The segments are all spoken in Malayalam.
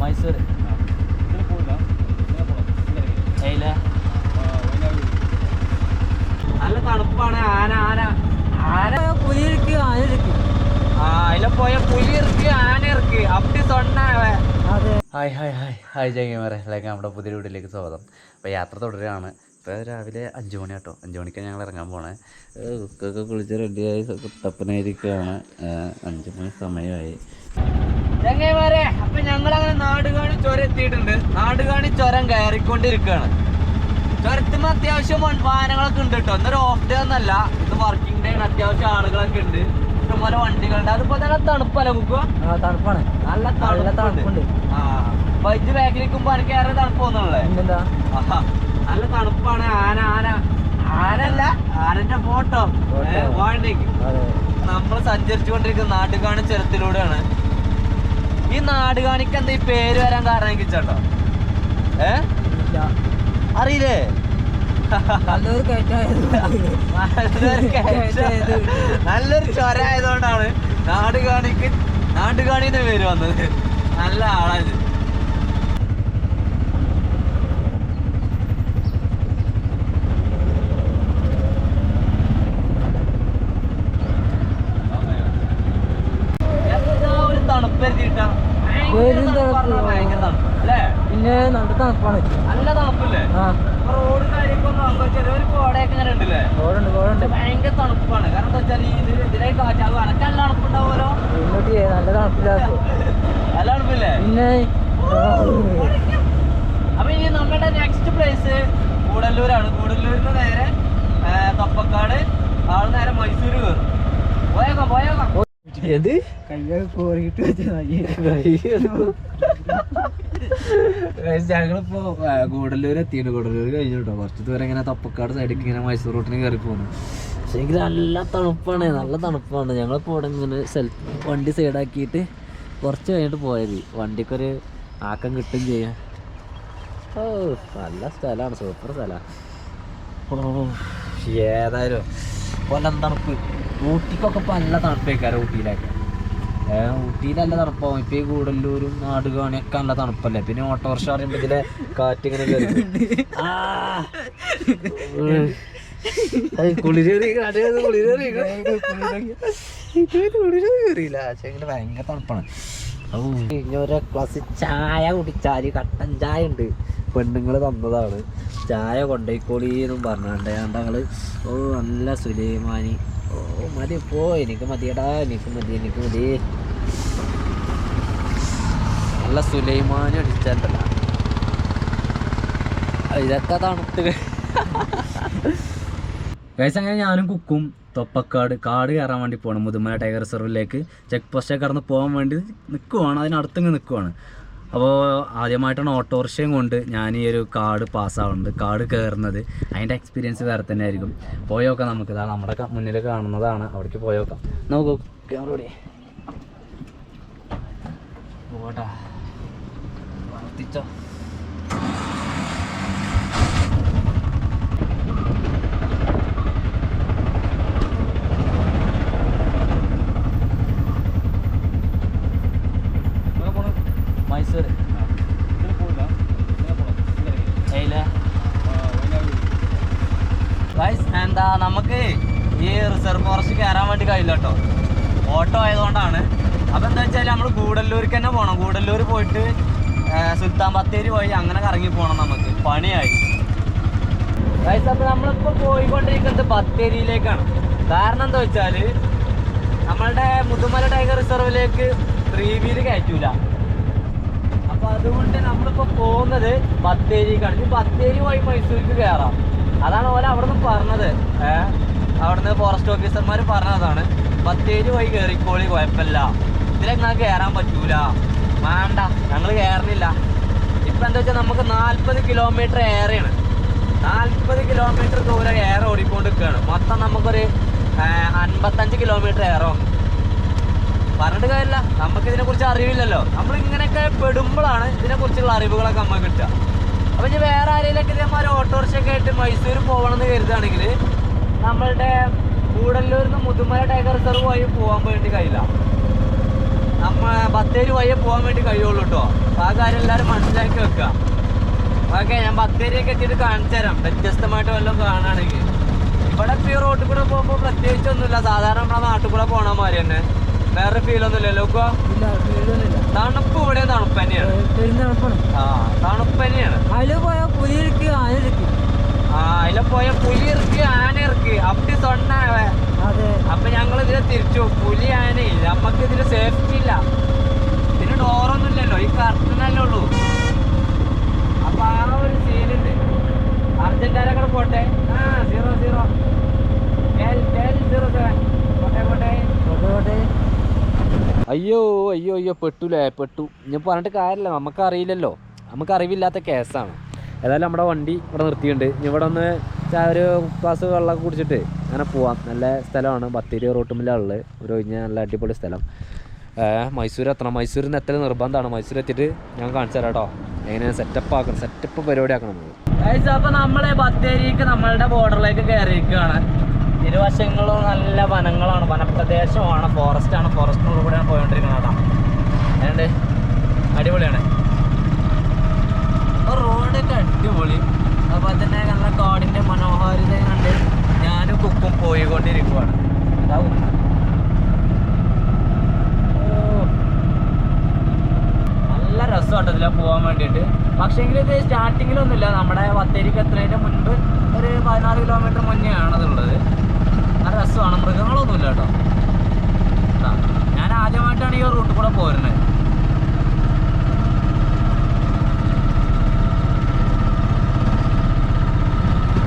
മൈസൂർ. നല്ല തണുപ്പാണ്. ആന ആന. ആന പുലി ഇരിക്കും ആന ഇരിക്കും ആ അതിലെ പോയ പുലി ഇറക്കി ആന ഇറക്കി അപ്പി തൊണ്ണാവേ ഹായ് ഹായ് ഹായ്. ഹായ് ജയ്മറെ ലൈക്ക് നമ്മുടെ പുതിയ വീട്ടിലേക്ക് സ്വാഗതം. അപ്പോൾ യാത്ര തുടരുകയാണ്. ഇപ്പോൾ രാവിലെ അഞ്ച് മണി കേട്ടോ അഞ്ച് മണിക്കാണ് ഞങ്ങൾ ഇറങ്ങാൻ പോണേ. ഉക്കൊക്കെ കുളിച്ച് റെഡിയായി തപ്പനായിരിക്കുകയാണ് അഞ്ച് മണി സമയമായി. ചങ്ങന്മാരെ അപ്പൊ ഞങ്ങൾ അങ്ങനെ നാടുകാണി ചുരം എത്തിയിട്ടുണ്ട്. നാടുകാണി ചുരം കയറിക്കൊണ്ടിരിക്കുകയാണ് ചുരത്തുമ്പോ അത്യാവശ്യം വാഹനങ്ങളൊക്കെ ഉണ്ട് കേട്ടോ ഇന്നൊരു ഓഫ് ഡേ ഒന്നല്ല. ഇത് വർക്കിംഗ് ഡേ ആണ്. അത്യാവശ്യം ആളുകളൊക്കെ ഉണ്ട്. ഇഷ്ടംപോലെ വണ്ടികളുണ്ട്. അതിപ്പോ തന്നെ തണുപ്പല്ല കുക്കുക തണുപ്പാണ്. നല്ല നല്ല തണുപ്പുണ്ട്. ആ. ബൈജ് ബാക്കിലേക്കുമ്പോ എനിക്ക് ഏറെ തണുപ്പ് തോന്നുന്നുള്ളേ നല്ല തണുപ്പാണ്. ആന ആന. ആനല്ല ആനന്റെ ഫോട്ടോ. വാണ്ടിക്ക് നമ്മൾ സഞ്ചരിച്ചുകൊണ്ടിരിക്കുന്ന നാട്ടുകാണി ചുരത്തിലൂടെയാണ്. ഈ നാടുകാണിക്ക് എന്താ ഈ പേര് വരാൻ കാരണം കിച്ചട്ടോ ഏ. അറിയില്ലേ? നല്ലൊരു ചൊര ആയതുകൊണ്ടാണ് നാടുകാണിക്ക് നാടുകാണിന്ന് പേര് വന്നത്. നല്ല ആളാണ് എന്താ ഒരു തണുപ്പ് എത്തിയിട്ടാ വെറും തണുപ്പ്. ഭയങ്കര തണുപ്പ് അല്ലേ പിന്നെ നല്ല തണുപ്പാണ്. നല്ല തണുപ്പില്ലേ? റോഡ് കോടുണ്ട് കോടുണ്ട്. ഭയങ്കര തണുപ്പാണ്. കാരണം എന്താ വെച്ചാൽ ഇത് ഇതിലേക്ക് കാറ്റാകും അനക്ക് നല്ല തണുപ്പുണ്ടാവുമല്ലോ? ഇങ്ങോട്ട് നല്ല തണുപ്പില്ലാത്ത നല്ല തണുപ്പില്ലേ? പിന്നെ അപ്പൊ ഇനി നമ്മുടെ നെക്സ്റ്റ് പ്ലേസ് കൂടല്ലൂരാണ്. കൂടല്ലൂരിൽ നേരെ തപ്പക്കാട് ആൾ നേരെ മൈസൂര് കയറും പോയേക്കാം പോയേക്കാം. ഏത്? കയ്യൊക്കെ കോറിയിട്ട് ഞങ്ങളിപ്പോ ഗൂഡല്ലൂർ എത്തിയിട്ട് ഗൂഡല്ലൂർ കഴിഞ്ഞു കേട്ടോ കുറച്ച് ദൂരം ഇങ്ങനെ തപ്പക്കാട് സൈഡിലേക്ക് ഇങ്ങനെ മൈസൂർ റോട്ടിന് കയറി പോകുന്നു പക്ഷെ എനിക്ക് നല്ല തണുപ്പാണ്. നല്ല തണുപ്പാണ്. ഞങ്ങളിപ്പോൾ ഇവിടെ ഇങ്ങനെ സെൽഫ് വണ്ടി സൈഡാക്കിയിട്ട് കുറച്ച് കഴിഞ്ഞിട്ട് പോയത്. വണ്ടിക്കൊരു ആക്കം കിട്ടും ചെയ്യാം ഓ നല്ല സ്ഥലമാണ് സൂപ്പർ സ്ഥലമാണ് ഓ ഏതായാലും. കൊല്ലം തണുപ്പ് ഊട്ടിക്കൊക്കെ ഇപ്പം നല്ല തണുപ്പേക്കാരം ഊട്ടിയിലൊക്കെ. ഏഹ് ഊട്ടിയിൽ നല്ല തണുപ്പാവും ഇപ്പം ഈ കൂടല്ലൂരും നാടുകാണിയൊക്കെ നല്ല തണുപ്പല്ലേ? പിന്നെ ഓട്ടോറിക്ഷ പറയുമ്പോൾ ഇതിലെ കാറ്റ് ഇങ്ങനെ കയറി കുളിരേറി കുളിരേറി ഇതുവരെ കുളിരേറി കയറിയില്ല പക്ഷേ ഇങ്ങനെ ഭയങ്കര തണുപ്പാണ്. ഓ ഇനി ഒരു ക്ലാസ് ചായ കുടിച്ചാൽ കട്ടൻ ചായ ഉണ്ട്. പെണ്ണുങ്ങൾ തന്നതാണ്. ചായ കൊണ്ടുപോയിക്കോളീന്നും പറഞ്ഞാണ്ട് ഞങ്ങൾ ഓ നല്ല സുലൈമാനി. ഓ മതി പോ എനിക്ക് മതിയടാ എനിക്ക് മതി എനിക്ക് മതി. നല്ല സുലൈമാനി അടിച്ചല്ല ഇതൊക്കെ തണുത്ത് ഗൈസ് അങ്ങനെ ഞാനും കുക്കും തൊപ്പക്കാട് കാട് കയറാൻ വേണ്ടി പോകണം മുതുമല ടൈഗർ റിസർവിലേക്ക്. ചെക്ക് പോസ്റ്റൊക്കെ കടന്ന് പോകാൻ വേണ്ടി നിൽക്കുവാണ് അതിനടുത്തിങ്ങ് നിൽക്കുവാണ് അപ്പോൾ ആദ്യമായിട്ടാണ് ഓട്ടോറിക്ഷയും കൊണ്ട് ഞാൻ ഈ ഒരു കാർഡ് പാസ്സാവുന്നത് കാർഡ് കയറുന്നത് അതിന്റെ എക്സ്പീരിയൻസ് വേറെ തന്നെ ആയിരിക്കും പോയോക്കാം നമുക്ക്. ഇതാ നമ്മുടെ മുന്നിൽ കാണുന്നതാണ്. അവിടേക്ക് പോയോക്കാം. നമുക്ക് ക്യാമറ ഓടി പോട്ടാ വർത്തിച്ചോ മൈസൂർ ഏയിലെ ഗൈസ് എന്താ നമുക്ക് ഈ റിസർവ് ഫോറസ്റ്റ് കയറാൻ വേണ്ടി കഴിയില്ല കേട്ടോ. ഓട്ടോ ആയതുകൊണ്ടാണ്. അപ്പം എന്താ വെച്ചാൽ നമ്മൾ ഗൂഡല്ലൂർക്ക് തന്നെ പോകണം കൂടല്ലൂർ പോയിട്ട് സുൽത്താൻ ബത്തേരി പോയി അങ്ങനെ കറങ്ങി പോകണം നമുക്ക്. പണിയായി. ഗൈസ് അപ്പം നമ്മളിപ്പോൾ പോയിക്കൊണ്ടിരിക്കുന്നത് ബത്തേരിയിലേക്കാണ്. കാരണം എന്താ വെച്ചാൽ നമ്മളുടെ മുതുമല ടൈഗർ റിസർവിലേക്ക് ത്രീ വീൽ കയറ്റൂല. അപ്പം അതുകൊണ്ട് നമ്മളിപ്പോൾ പോകുന്നത് ബത്തേരിക്കാണ്. ഇനി ബത്തേരി പോയി മൈസൂർക്ക് കയറാം. അതാണ് ഓല അവിടെ നിന്ന് പറഞ്ഞത്. ഏഹ് അവിടുന്ന് ഫോറസ്റ്റ് ഓഫീസർമാർ പറഞ്ഞതാണ് ബത്തേരി വഴി കയറിക്കോളി കുഴപ്പമില്ല. ഇതിലെങ്ങനെ കയറാൻ പറ്റൂല. വേണ്ട ഞങ്ങൾ കയറുന്നില്ല ഇപ്പം എന്താ വെച്ചാൽ നമുക്ക് നാൽപ്പത് കിലോമീറ്റർ ഏറെയാണ്. നാൽപ്പത് കിലോമീറ്റർ ദൂരം ഏറെ ഓടിക്കൊണ്ടിരിക്കുകയാണ് മൊത്തം നമുക്കൊരു അൻപത്തഞ്ച് കിലോമീറ്റർ ഏറോ പറഞ്ഞിട്ട് കാര്യമില്ല. നമുക്ക് ഇതിനെക്കുറിച്ച് അറിവില്ലല്ലോ. നമ്മൾ ഇങ്ങനെയൊക്കെ പെടുമ്പോഴാണ് ഇതിനെക്കുറിച്ചുള്ള അറിവുകളൊക്കെ നമുക്ക് കിട്ടുക. അപ്പോൾ ഇനി വേറെ ആരെങ്കിലൊക്കെ ഇതേമാതിരി ഓട്ടോറിക്ഷയൊക്കെ ആയിട്ട് മൈസൂർ പോകണമെന്ന് കരുതുകയാണെങ്കിൽ നമ്മളുടെ കൂടല്ലൂരിൽ നിന്ന് മുതുമല ടൈഗർ റിസർവ് വഴി പോകാൻ വേണ്ടി കഴിയില്ല. നമ്മ ബത്തേരി വഴിയെ പോകാൻ വേണ്ടി കഴിയുള്ളൂ കേട്ടോ ആ കാര്യം എല്ലാവരും മനസ്സിലാക്കി വെക്കുക. ഓക്കെ ഞാൻ ബത്തേരിയൊക്കെ എത്തിയിട്ട് കാണിച്ചു തരാം. വ്യത്യസ്തമായിട്ട് വല്ലതും കാണുകയാണെങ്കിൽ. ഇവിടെ ഇപ്പോൾ ഈ റോഡിൽ കൂടെ പോകുമ്പോൾ പ്രത്യേകിച്ചൊന്നുമില്ല. സാധാരണ നമ്മളെ നാട്ടിൽ കൂടെ പോകണ മാതിരി തന്നെ. വേറെ ഫീലൊന്നും ഇല്ലല്ലോ. ഇപ്പൊ തണുപ്പ് ഇവിടെ തണുപ്പ് തന്നെയാണ്. ആ തണുപ്പ് തന്നെയാണ്. അതിൽ പോയാൽ പുതിയ ആനിരിക്ക് ആ അതിലെ പോയ പുലി ഇറക്കി ആന ഇറക്കി. അപ്പി തൊണ്ണാവേ അപ്പൊ ഞങ്ങൾ ഇതിനെ തിരിച്ചു. പുലി ആനയില്ല നമുക്ക് ഇതിന് സേഫ്റ്റി ഇല്ല. ഇതിന് ഡോറൊന്നും ഇല്ലല്ലോ. ഈ കർട്ടനല്ലേ ഉള്ളൂ. അപ്പൊ ആ ഒരു സീനുണ്ട് അർജന്റാരൊക്കെ പോട്ടെ? ആ സീറോ സീറോ സീറോ സെവൻ പോട്ടെ പോട്ടെ. കോട്ടെ കോട്ടെ അയ്യോ അയ്യോ അയ്യോ. പെട്ടുലേ പെട്ടു. ഞാൻ പറഞ്ഞിട്ട് കാര്യമില്ല നമുക്ക് അറിയില്ലല്ലോ നമുക്ക് അറിവില്ലാത്ത കേസാണ് ഏതായാലും നമ്മുടെ വണ്ടി ഇവിടെ നിർത്തിയിട്ടുണ്ട്. ഇവിടെ ഒന്ന് ഒരു ഗ്ലാസ് വെള്ളമൊക്കെ കുടിച്ചിട്ട് അങ്ങനെ പോവാം. നല്ല സ്ഥലമാണ്. ബത്തേരി റോട്ടുമില്ലുള്ളത് ഒരു ഒഴിഞ്ഞ നല്ല അടിപൊളി സ്ഥലം. മൈസൂർ എത്തണം. മൈസൂരിൽ നിന്ന് എത്തൽ നിർബന്ധമാണ്. മൈസൂർ എത്തിയിട്ട് ഞാൻ കാണിച്ചു തരാം കേട്ടോ. എങ്ങനെയാണ് സെറ്റപ്പ് ആക്കണം. സെറ്റപ്പ് പരിപാടി ആക്കണം നമ്മൾ Guys, അപ്പൊ നമ്മളെ ബത്തേരിക്ക് നമ്മളുടെ ബോർഡറിലേക്ക് കയറിയിരിക്കുകയാണ് ഇരുവശങ്ങളും നല്ല വനങ്ങളാണ്. വനപ്രദേശമാണ്. ഫോറസ്റ്റ് ആണ്. ഫോറസ്റ്റിനുള്ളിൽ കൂടെയാണ് പോയിക്കൊണ്ടിരിക്കുന്നത് കേട്ടോ. അതുകൊണ്ട് അടിപൊളിയാണ് അപ്പൊ റോഡൊക്കെ അടിപൊളി അതുപോലെ തന്നെ നല്ല കാടിന്റെ മനോഹാരിത കണ്ട് ഞാനും കുക്കും പോയിക്കൊണ്ടിരിക്കുവാണ് അതാവും നല്ല രസമാട്ടോ ഇതിലെ പോകാൻ വേണ്ടിയിട്ട് പക്ഷേങ്കിൽ ഇത് സ്റ്റാർട്ടിങ്ങിലൊന്നുമില്ല. നമ്മുടെ ബത്തേരിക്ക് എത്തുന്നതിന് മുൻപ് ഒരു പതിനാറ് കിലോമീറ്റർ മുന്നേ ആണതുള്ളത് നല്ല രസമാണ്. മൃഗങ്ങളൊന്നുമില്ല കേട്ടോ. ഞാൻ ആദ്യമായിട്ടാണ് ഈ റൂട്ടിൽ കൂടെ പോരുന്നത്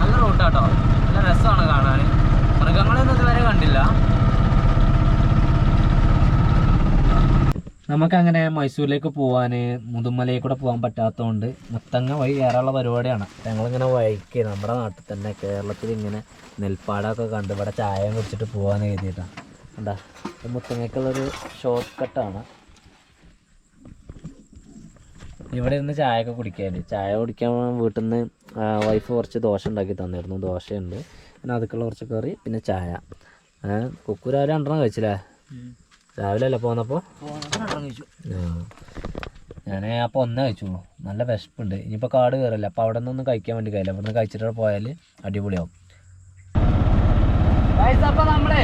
നല്ല റൂട്ടാട്ടോ നല്ല രസമാണ് കാണാൻ മൃഗങ്ങളൊന്നും ഇതുവരെ കണ്ടില്ല നമുക്കങ്ങനെ മൈസൂരിലേക്ക് പോകാൻ മുതുമലയിൽ കൂടെ പോകാൻ പറ്റാത്തതുകൊണ്ട് മുത്തങ്ങ വഴി കയറാനുള്ള പരിപാടിയാണ്. ഞങ്ങളിങ്ങനെ വഴിക്ക് നമ്മുടെ നാട്ടിൽ തന്നെ കേരളത്തിൽ ഇങ്ങനെ നെൽപ്പാടമൊക്കെ കണ്ട് ഇവിടെ ചായ കുടിച്ചിട്ട് പോകാമെന്ന് കരുതിയിട്ടാണ് എന്താ മുത്തങ്ങയ്ക്കുള്ളൊരു ഷോർട്ട് കട്ടാണ് ഇവിടെ ഇരുന്ന് ചായയൊക്കെ കുടിക്കാൻ ചായ കുടിക്കാൻ വീട്ടിൽ നിന്ന് വൈഫ് കുറച്ച് ദോശ ഉണ്ടാക്കി തന്നിരുന്നു. ദോശയുണ്ട്. പിന്നെ അതുക്കുള്ള കുറച്ച് കറി പിന്നെ ചായ. കുക്കു രാവിലെ രണ്ടെണ്ണം കഴിച്ചില്ലേ? രാവിലെ അല്ല പോന്നപ്പോൾ ഞാൻ അപ്പോൾ ഒന്നേ കഴിച്ചുള്ളൂ. നല്ല വിശപ്പുണ്ട്. ഇനിയിപ്പോൾ കാട് കയറല്ല അപ്പോൾ അവിടെ നിന്നൊന്നും കഴിക്കാൻ വേണ്ടി കഴിയില്ല. അവിടെ നിന്ന് കഴിച്ചിട്ട് പോയാൽ അടിപൊളിയാവും അപ്പോൾ നമ്മളെ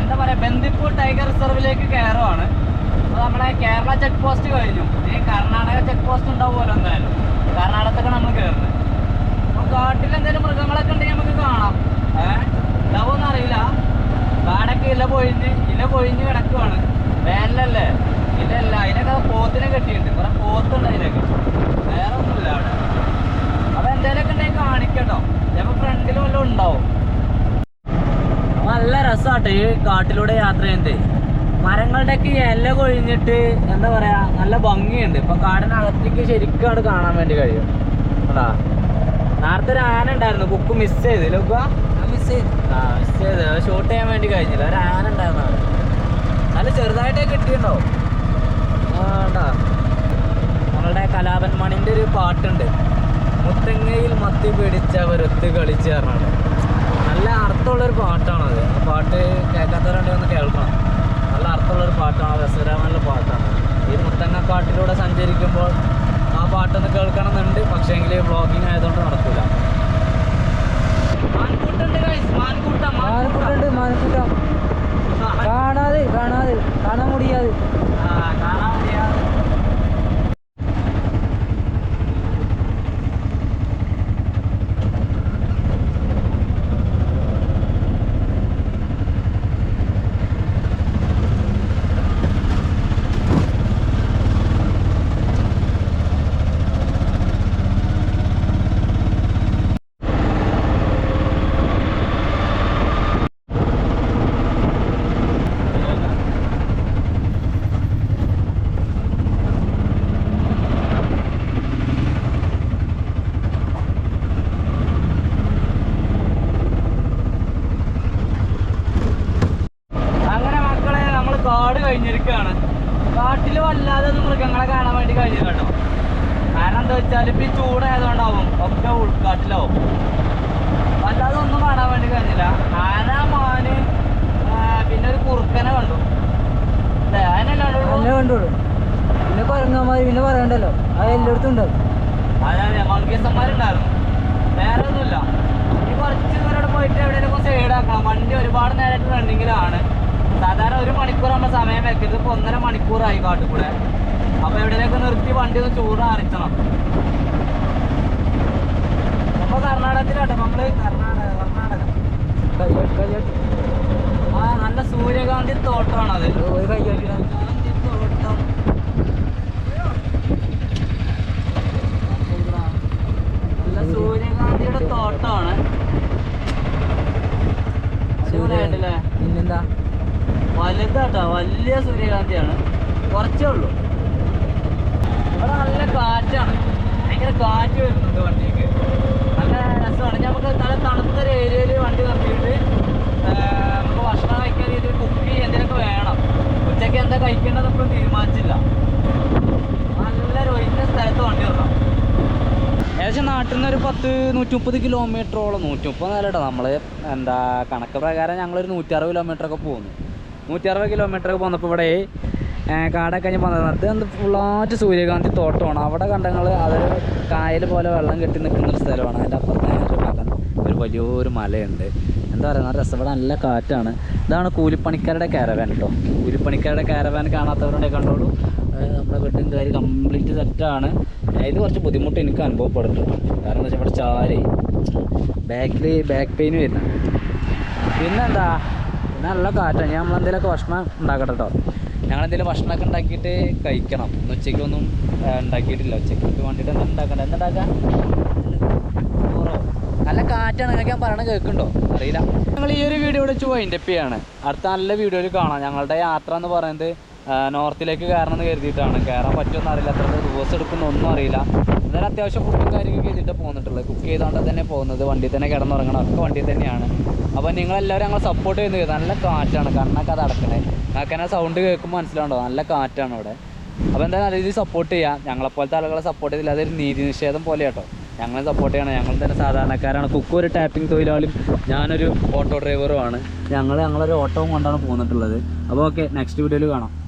എന്താ പറയുക ബന്ദിപ്പൂർ ടൈഗർ റിസർവിലേക്ക് കയറുവാണ്. അപ്പോൾ നമ്മളെ കേരള ചെക്ക് പോസ്റ്റ് കഴിഞ്ഞു കർണാടക ചെക്ക് പോസ്റ്റ് ഉണ്ടാവുമല്ലോ എന്തായാലും കർണാടകത്തൊക്കെ നമ്മൾ കയറുന്നത് അപ്പോൾ കാട്ടിൽ എന്തെങ്കിലും മൃഗങ്ങളൊക്കെ ഉണ്ടെങ്കിൽ നമുക്ക് കാണാം ഏഹ് ഉണ്ടാവുമെന്ന് അറിയില്ല കാടൊക്കെ ഇല പൊഴിഞ്ഞ് ഇല പൊഴിഞ്ഞ് കിടക്കുവാണ് വേനലല്ലേ ഇല്ലല്ല അതിനൊക്കെ പോത്തിനെ കെട്ടിയിട്ടുണ്ട് കുറെ പോത്തുണ്ട് അതിനൊക്കെ വേറെ ഒന്നുമില്ല അവിടെ അപ്പൊ എന്തേലൊക്കെ ഉണ്ടെങ്കിൽ കാണിക്കട്ടോ ചിലപ്പോ ഫ്രണ്ടിൽ വല്ലതും ഉണ്ടാവും രസമാട്ടോ ഈ കാട്ടിലൂടെ യാത്ര ചെയ്യുന്നത് മരങ്ങളുടെയൊക്കെ ഇല കൊഴിഞ്ഞിട്ട് എന്താ പറയാ നല്ല ഭംഗിയുണ്ട്. ഇപ്പൊ കാടിനകത്തേക്ക് ശരിക്കും അവിടെ കാണാൻ വേണ്ടി കഴിയും. കേട്ടാ നേരത്തെ ഒരു ആന ഉണ്ടായിരുന്നു. കുക്ക് മിസ് ചെയ്ത്. ലോക്ക മിസ് ചെയ്ത്. ആ മിസ് ചെയ്ത്. ഷൂട്ട് ചെയ്യാൻ വേണ്ടി കഴിഞ്ഞില്ല. ഒരു ആന ഉണ്ടായിരുന്നു അവിടെ. നല്ല ചെറുതായിട്ടേ കിട്ടിയിട്ടുണ്ടോ ഉണ്ടാ നമ്മളുടെ കലാപൻ മണിന്റെ ഒരു പാട്ടുണ്ട്. മുത്തങ്ങയിൽ മത്തി പിടിച്ചവരൊത്ത് കളിച്ചു പറഞ്ഞാണ്. നല്ല അർത്ഥമുള്ളൊരു പാട്ടാണത് ആ പാട്ട് കേൾക്കാത്തവരുണ്ടെങ്കിൽ ഒന്ന് കേൾക്കണം. നല്ല അർത്ഥമുള്ളൊരു പാട്ടാണ് രസകരമായ പാട്ടാണ്. ഈ മുത്തങ്ങക്കാട്ടിലൂടെ സഞ്ചരിക്കുമ്പോൾ ആ പാട്ടൊന്ന് കേൾക്കണം എന്നുണ്ട് പക്ഷേ എങ്കിൽ വ്ളോഗിങ് ആയതുകൊണ്ട് നടക്കില്ല മാനക്കൂട്ടുണ്ട് കാണാതെ കാണാതെ. കാണാൻ മുടിയാതെ ആ, കാണാൻ വയ്യാതെ. അങ്ങനെ മക്കളെ നമ്മൾ കാട് കഴിഞ്ഞിരിക്കുകയാണ് കാട്ടിൽ ഒന്നും മൃഗങ്ങളെ കാണാൻ വേണ്ടി കഴിഞ്ഞില്ല കേട്ടോ. കാരണം എന്താ വെച്ചാൽ ഇപ്പൊ ഈ ചൂടായതുകൊണ്ടാവും ഒക്കെ ഉൾക്കാട്ടിലാവും. അല്ലാതെ ഒന്നും കാണാൻ വേണ്ടി കഴിഞ്ഞില്ല. ആന മാന് പിന്നെ ഒരു കുറുക്കനെ കണ്ടു. അല്ലേ അതിനല്ലേ എന്നെ കണ്ടോളൂ പിന്നെ കുരങ്ങന്മാര് പിന്നെ പറയണ്ടല്ലോ. അത് എല്ലായിടത്തും ഉണ്ടാവും അതെ മങ്കേസന്മാരുണ്ടായിരുന്നു വേറെ ഒന്നുമില്ല. ഈ കുറച്ച് ദൂരം പോയിട്ട് എവിടെയെങ്കിലും സൈഡ് ആക്കണം. വണ്ടി ഒരുപാട് നേരമായിട്ട് റണ്ണിങ്ങിലാണ് സാധാരണ ഒരു മണിക്കൂർ നമ്മൾ സമയം വെക്കരുത് ഇപ്പൊ ഒന്നര മണിക്കൂറായി കാട്ടു കൂടെ അപ്പൊ എവിടെയൊക്കെ നിർത്തി വണ്ടി ഒന്ന് ചൂട് അറിയിച്ചണം അപ്പൊ കർണാടകത്തിലാട്ടോ. നമ്മൾ കർണാടക കർണാടക. ആ നല്ല സൂര്യകാന്തി തോട്ടമാണത് ഒരു കയ്യാട്ടി തോട്ടം നല്ല സൂര്യകാന്തിയുടെ തോട്ടമാണ് അടിപൊളിയായിട്ടല്ലേ? പിന്നെന്താ? വലുതാട്ടോ. വലിയ സൂര്യകാന്തിയാണ്. കുറച്ചേ ഉള്ളൂ. ഇവിടെ നല്ല കാറ്റാണ്. ഭയങ്കര കാറ്റ് വരുന്നുണ്ട് വണ്ടിക്ക്. നല്ല രസമാണ്. നമുക്ക് നല്ല തണുത്തൊരു ഏരിയയിൽ വണ്ടി നിർത്തിയിട്ട് നമുക്ക് ഭക്ഷണം കഴിക്കാൻ രീതിയിൽ കുക്ക് എന്തെങ്കിലുമൊക്കെ വേണം. ഉച്ചയ്ക്ക് എന്താ കഴിക്കേണ്ടത് ഇപ്പോൾ തീരുമാനിച്ചില്ല. നല്ല ഒഴിഞ്ഞ സ്ഥലത്ത് വണ്ടി നിർത്തണം ഏകദേശം നാട്ടിൽ നിന്ന് ഒരു പത്ത് നൂറ്റി മുപ്പത് കിലോമീറ്ററോളം നൂറ്റി മുപ്പത് നേരട്ടോ നമ്മൾ എന്താ കണക്ക് പ്രകാരം ഞങ്ങളൊരു നൂറ്ററുപത് കിലോമീറ്റർ ഒക്കെ പോകുന്നു. നൂറ്ററുപത് കിലോമീറ്റർ പോന്നപ്പോൾ ഇവിടെ കാട കാടൊക്കെ കഴിഞ്ഞ് പോകുന്നത് എന്ത് ഫുള്ളായിട്ട് സൂര്യകാന്തി തോട്ടമാണ്. അവിടെ കണ്ടങ്ങൾ അതൊരു കായൽ പോലെ വെള്ളം കെട്ടി നിൽക്കുന്ന ഒരു സ്ഥലമാണ്. അതിന്റെ അപ്പുറത്ത് ഒരു വലിയൊരു മലയുണ്ട്. എന്താ പറയുക രസം. ഇവിടെ നല്ല കാറ്റാണ്. ഇതാണ് കൂലിപ്പണിക്കാരുടെ കാരവാൻ കേട്ടോ കൂലിപ്പണിക്കാരുടെ കാരവാൻ കാണാത്തവരുണ്ടെങ്കിൽ കണ്ടോളൂ. നമ്മുടെ വീട്ടിന്റെ കാര്യം കംപ്ലീറ്റ് സെറ്റാണ് ഇത് കുറച്ച് ബുദ്ധിമുട്ട് എനിക്ക് അനുഭവപ്പെടുന്നുണ്ട്. കാരണം എന്താ വെച്ചാൽ ഇവിടെ ചാരി ബാക്കിൽ ബാക്ക് പെയിൻ വരുന്ന പിന്നെന്താ? പിന്നെ നല്ല കാറ്റാണ് ഞാൻ നമ്മളെന്തെങ്കിലുമൊക്കെ ഭക്ഷണം ഉണ്ടാക്കട്ടെ കേട്ടോ ഞങ്ങളെന്തെങ്കിലും ഭക്ഷണമൊക്കെ ഉണ്ടാക്കിയിട്ട് കഴിക്കണം. ഇന്ന് ഉച്ചയ്ക്കൊന്നും ഉണ്ടാക്കിയിട്ടില്ല. ഉച്ചയ്ക്ക് വേണ്ടിയിട്ട് എന്താ ഉണ്ടാക്കണ്ട? എന്താ ഉണ്ടാക്കുക ചോറോ. നല്ല കാറ്റാണ്. നിങ്ങൾക്ക് ഞാൻ പറയണത് കേൾക്കുന്നുണ്ടോ? അറിയില്ല. ഞങ്ങൾ ഈ ഒരു വീഡിയോ ഇവിടെ വൈൻഡ് അപ്പ് ചെയ്യാണ്. അടുത്ത നല്ല വീഡിയോയിൽ കാണാം. ഞങ്ങളുടെ യാത്ര എന്ന് പറയുന്നത് നോർത്തിലേക്ക് കയറണം എന്ന് കരുതിയിട്ടാണ്. കയറാൻ പറ്റുമെന്ന് അറിയില്ല. എത്ര ദിവസം എടുക്കുന്ന ഒന്നും അറിയില്ല. എന്നാലും അത്യാവശ്യം ഫുഡും കാര്യങ്ങളൊക്കെ ചെയ്തിട്ട് പോകുന്നിട്ടുള്ളത് കുക്ക് ചെയ്തുകൊണ്ട് തന്നെ പോകുന്നത്. വണ്ടിയിൽ തന്നെ കിടന്നുറങ്ങണം. ഒക്കെ വണ്ടിയിൽ തന്നെയാണ്. അപ്പോൾ നിങ്ങളെല്ലാവരും ഞങ്ങൾ സപ്പോർട്ട് ചെയ്യുന്നത് നല്ല കാറ്റാണ്. കണ്ണൊക്കെ അത് അടക്കണേ. നിങ്ങൾക്ക് സൗണ്ട് കേൾക്കുമ്പോൾ മനസ്സിലാണ്ടോ നല്ല കാറ്റാണ് അവിടെ അപ്പോൾ എന്താ നല്ല രീതിയിൽ സപ്പോർട്ട് ചെയ്യാം. ഞങ്ങളെപ്പോലത്തെ ആളുകളെ സപ്പോർട്ട് ചെയ്തില്ല. അതൊരു നീതി നിഷേധം പോലെ കേട്ടോ. ഞങ്ങളെ സപ്പോർട്ട് ചെയ്യണം. ഞങ്ങൾ തന്നെ സാധാരണക്കാരാണ്. കുക്കും ഒരു ടാപ്പിംഗ് തൊഴിലാളിയും ഞാനൊരു ഓട്ടോ ഡ്രൈവറുമാണ് ഞങ്ങൾ ഞങ്ങളൊരു ഓട്ടോവും കൊണ്ടാണ് പോന്നിട്ടുള്ളത്. അപ്പോൾ ഓക്കെ നെക്സ്റ്റ് വീഡിയോയിൽ കാണാം.